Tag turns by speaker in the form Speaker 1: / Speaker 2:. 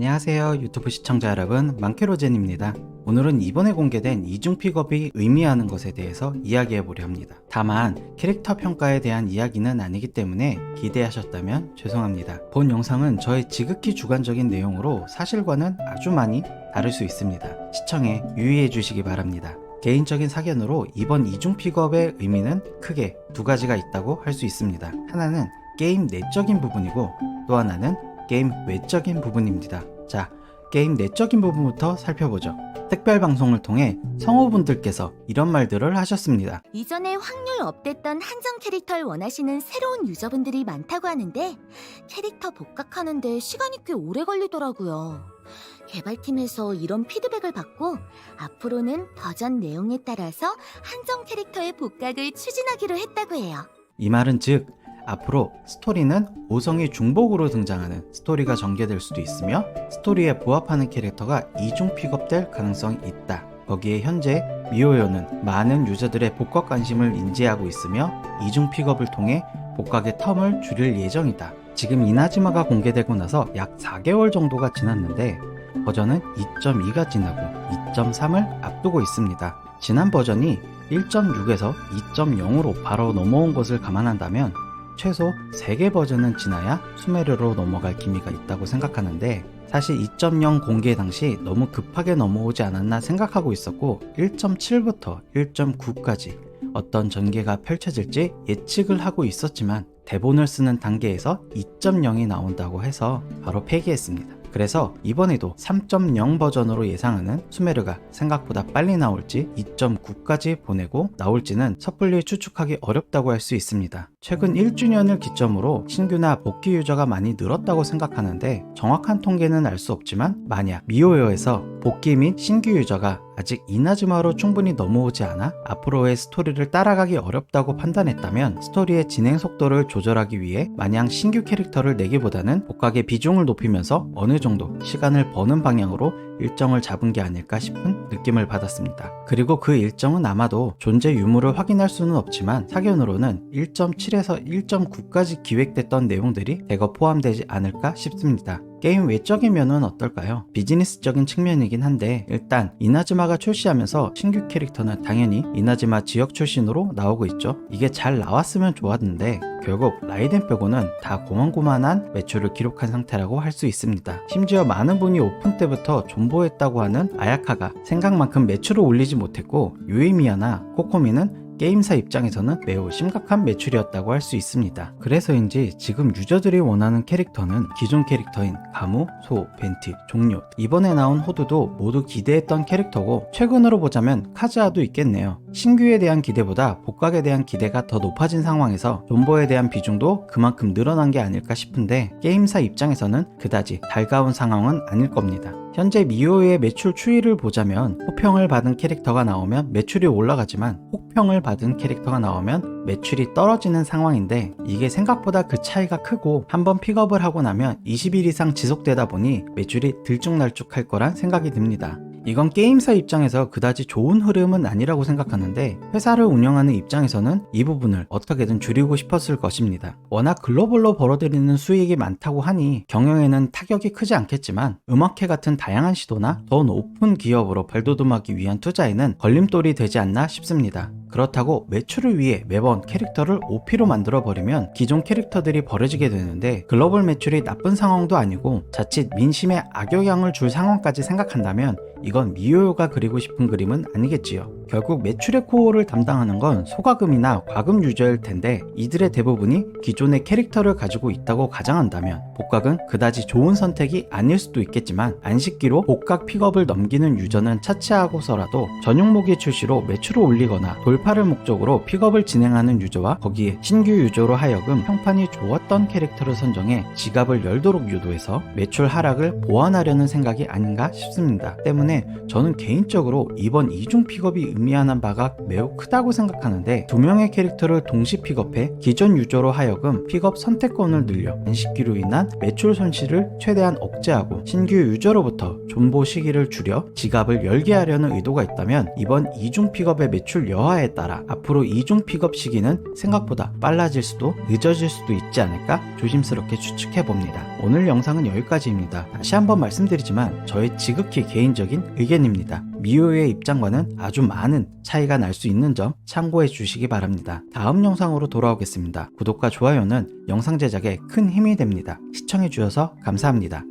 Speaker 1: 안녕하세요 유튜브 시청자 여러분. 망케로젠입니다. 오늘은 이번에 공개된 이중 픽업이 의미하는 것에 대해서 이야기해 보려 합니다. 다만 캐릭터 평가에 대한 이야기는 아니기 때문에 기대하셨다면 죄송합니다. 본 영상은 저의 지극히 주관적인 내용으로 사실과는 아주 많이 다를 수 있습니다. 시청에 유의해 주시기 바랍니다. 개인적인 사견으로 이번 이중 픽업의 의미는 크게 두 가지가 있다고 할 수 있습니다. 하나는 게임 내적인 부분이고 또 하나는 게임 외적인 부분입니다. 자, 게임 내적인 부분부터 살펴보죠. 특별 방송을 통해 성우분들께서 이런 말들을 하셨습니다.
Speaker 2: 이전에 확률 업됐던 한정 캐릭터를 원하시는 새로운 유저분들이 많다고 하는데 캐릭터 복각하는데 시간이 꽤 오래 걸리더라고요. 개발팀에서 이런 피드백을 받고 앞으로는 버전 내용에 따라서 한정 캐릭터의 복각을 추진하기로 했다고 해요.
Speaker 1: 이 말은 즉 앞으로 스토리는 5성이 중복으로 등장하는 스토리가 전개될 수도 있으며 스토리에 부합하는 캐릭터가 이중 픽업될 가능성이 있다. 거기에 현재 미오요는 많은 유저들의 복각 관심을 인지하고 있으며 이중 픽업을 통해 복각의 텀을 줄일 예정이다. 지금 이나즈마가 공개되고 나서 약 4개월 정도가 지났는데 버전은 2.2가 지나고 2.3을 앞두고 있습니다. 지난 버전이 1.6에서 2.0으로 바로 넘어온 것을 감안한다면 최소 3개 버전은 지나야 수메르로 넘어갈 기미가 있다고 생각하는데 사실 2.0 공개 당시 너무 급하게 넘어오지 않았나 생각하고 있었고 1.7부터 1.9까지 어떤 전개가 펼쳐질지 예측을 하고 있었지만 대본을 쓰는 단계에서 2.0이 나온다고 해서 바로 폐기했습니다. 그래서 이번에도 3.0 버전으로 예상하는 수메르가 생각보다 빨리 나올지 2.9까지 보내고 나올지는 섣불리 추측하기 어렵다고 할 수 있습니다. 최근 1주년을 기점으로 신규나 복귀 유저가 많이 늘었다고 생각하는데 정확한 통계는 알 수 없지만 만약 미오요에서 복귀 및 신규 유저가 아직 이나즈마로 충분히 넘어오지 않아 앞으로의 스토리를 따라가기 어렵다고 판단했다면 스토리의 진행 속도를 조절하기 위해 마냥 신규 캐릭터를 내기보다는 복각의 비중을 높이면서 어느 정도 시간을 버는 방향으로 일정을 잡은 게 아닐까 싶은 느낌을 받았습니다. 그리고 그 일정은 아마도 존재 유무를 확인할 수는 없지만 사견으로는 1.7에서 1.9까지 기획됐던 내용들이 대거 포함되지 않을까 싶습니다. 게임 외적인 면은 어떨까요? 비즈니스적인 측면이긴 한데 일단 이나즈마가 출시하면서 신규 캐릭터는 당연히 이나즈마 지역 출신으로 나오고 있죠. 이게 잘 나왔으면 좋았는데 결국 라이덴 빼고는 다 고만고만한 매출을 기록한 상태라고 할 수 있습니다. 심지어 많은 분이 오픈 때부터 존버했다고 하는 아야카가 생각만큼 매출을 올리지 못했고 유이미야나 코코미는 게임사 입장에서는 매우 심각한 매출이었다고 할 수 있습니다. 그래서인지 지금 유저들이 원하는 캐릭터는 기존 캐릭터인 가무, 소, 벤티, 종료 이번에 나온 호두도 모두 기대했던 캐릭터고 최근으로 보자면 카즈아도 있겠네요. 신규에 대한 기대보다 복각에 대한 기대가 더 높아진 상황에서 존버에 대한 비중도 그만큼 늘어난 게 아닐까 싶은데 게임사 입장에서는 그다지 달가운 상황은 아닐 겁니다. 현재 미호의 매출 추이를 보자면 호평을 받은 캐릭터가 나오면 매출이 올라가지만 혹평을 받은 캐릭터가 나오면 매출이 떨어지는 상황인데 이게 생각보다 그 차이가 크고 한번 픽업을 하고 나면 20일 이상 지속되다 보니 매출이 들쭉날쭉할 거란 생각이 듭니다. 이건 게임사 입장에서 그다지 좋은 흐름은 아니라고 생각하는데 회사를 운영하는 입장에서는 이 부분을 어떻게든 줄이고 싶었을 것입니다. 워낙 글로벌로 벌어들이는 수익이 많다고 하니 경영에는 타격이 크지 않겠지만 음악회 같은 다양한 시도나 더 높은 기업으로 발돋움하기 위한 투자에는 걸림돌이 되지 않나 싶습니다. 그렇다고 매출을 위해 매번 캐릭터를 OP로 만들어 버리면 기존 캐릭터들이 버려지게 되는데 글로벌 매출이 나쁜 상황도 아니고 자칫 민심에 악영향을 줄 상황까지 생각한다면 이건 미요요가 그리고 싶은 그림은 아니겠지요. 결국 매출의 코어를 담당하는 건 소가금이나 과금 유저일 텐데 이들의 대부분이 기존의 캐릭터를 가지고 있다고 가정한다면 복각은 그다지 좋은 선택이 아닐 수도 있겠지만 안식기로 복각 픽업을 넘기는 유저는 차치하고서라도 전용무기 출시로 매출을 올리거나 돌파를 목적으로 픽업을 진행하는 유저와 거기에 신규 유저로 하여금 평판이 좋았던 캐릭터를 선정해 지갑을 열도록 유도해서 매출 하락을 보완하려는 생각이 아닌가 싶습니다. 때문에 저는 개인적으로 이번 이중 픽업이 의미하는 바가 매우 크다고 생각하는데 두 명의 캐릭터를 동시 픽업해 기존 유저로 하여금 픽업 선택권을 늘려 안식기로 인한 매출 손실을 최대한 억제하고 신규 유저로부터 존보 시기를 줄여 지갑을 열게 하려는 의도가 있다면 이번 이중 픽업의 매출 여하에 따라 앞으로 이중 픽업 시기는 생각보다 빨라질 수도 늦어질 수도 있지 않을까 조심스럽게 추측해 봅니다. 오늘 영상은 여기까지입니다. 다시 한번 말씀드리지만 저의 지극히 개인적인 의견입니다. 미호의 입장과는 아주 많은 차이가 날 수 있는 점 참고해 주시기 바랍니다. 다음 영상으로 돌아오겠습니다. 구독과 좋아요는 영상 제작에 큰 힘이 됩니다. 시청해 주셔서 감사합니다.